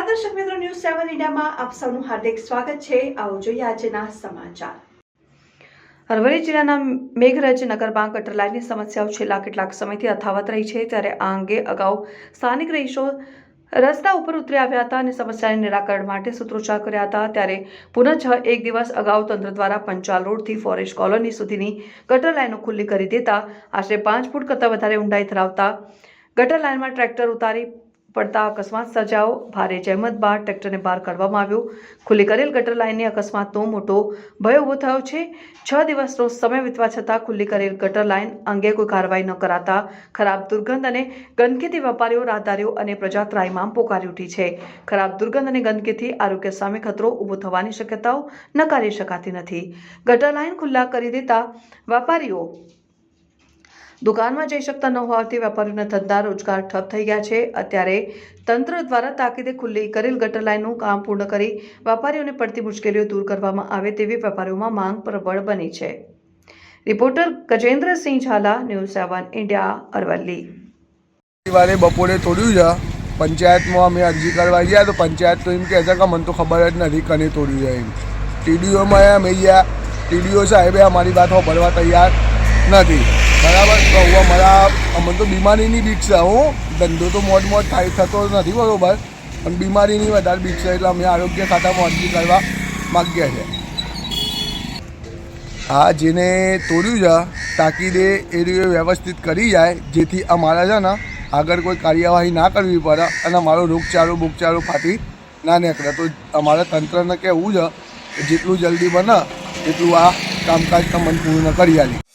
ન્યૂઝમાં આપ સૌનું હાર્દિક સ્વાગત છે. આવો જોઈએ આજના સમાચાર. અરવલ્લી જિલ્લાના મેઘરજ નગરમાં ગટર સમસ્યાઓ છેલ્લા કેટલાક સમયથી અથાવત રહી છે. ત્યારે આ અંગે અગાઉ સ્થાનિક રહીશો રસ્તા ઉપર ઉતરી આવ્યા હતા અને સમસ્યાને નિરાકરણ માટે સૂત્રોચ્ચાર કર્યા હતા. ત્યારે પુનઃ એક દિવસ અગાઉ તંત્ર દ્વારા પંચાલ રોડથી ફોરેસ્ટ કોલોની સુધીની ગટર લાઇનો ખુલ્લી કરી દેતા આશરે પાંચ ફૂટ કરતાં વધારે ઊંડાઈ ધરાવતા ગટર લાઇનમાં ટ્રેક્ટર ઉતારી પડતા અકસ્માત સર્જાયો. ભારે જહેમત બાદ ટ્રેક્ટરને બહાર કાઢવામાં આવ્યું. ખુલ્લી કરેલ ગટર લાઇનની અકસ્માતનો મોટો ભય ઊભો થયો છે. છ દિવસનો સમય વીતવા છતાં ખુલ્લી કરેલ ગટર લાઇન અંગે કોઈ કાર્યવાહી ન કરાતા ખરાબ દુર્ગંધ અને ગંદકીથી વેપારીઓ રાહદારીઓ અને પ્રજા ત્રાહિમામ પોકારી ઉઠી છે. ખરાબ દુર્ગંધ અને ગંદકીથી આરોગ્ય સામે ખતરો ઊભો થવાની શક્યતાઓ નકારી શકાતી નથી. ગટર લાઇન ખુલ્લા કરી દેતા વેપારીઓ દુકાનમાં જઈ શકતા ન હોવાથી વેપારીઓના ધંધા રોજગાર ઠપ થઈ ગયા છે. અત્યારે તંત્ર દ્વારા તાકીદે ખુલ્લી કરેલ ગટર લાઇનનું કામ પૂર્ણ કરી વેપારીઓને પડતી મુશ્કેલીઓ દૂર કરવામાં આવે તેવી વેપારીઓમાં માંગ પ્રબળ બની છે. Reporter Gajendrasinh Zala, news seven India, Aravalli. રવિવારે બપોરે તોડ્યું છે. પંચાયતમાં અમે અરજી કરવા ગયા તો પંચાયત તો એમ કહે છે કે મને તો ખબર જ નથી કને તોડ્યું છે એમ. ટીડીઓમાં અમે ગયા. ટીડીઓ સાહેબે અમારી વાત ભરવા તૈયાર નથી. બરાબર? તો હું અમારા અમને તો બીમારીની બીક છે. હું ધંધો તો મોજ મોજ થાય, થતો નથી બરાબર. પણ બીમારીની વધારે બીક છે, એટલે અમે આરોગ્ય ખાતામાં અરજી કરવા માગીએ છે આ જેને તોડ્યું છે, તાકીદે એ રીતે વ્યવસ્થિત કરી જાય, જેથી અમારા છે ને આગળ કોઈ કાર્યવાહી ના કરવી પડે અને અમારો રોગચાળો બોગચાળો ફાટી ના નીકળે. તો અમારે તંત્રને કહેવું છે જેટલું જલ્દી બને, એટલું આ કામકાજ તમને પૂર્ણ કરી આલી.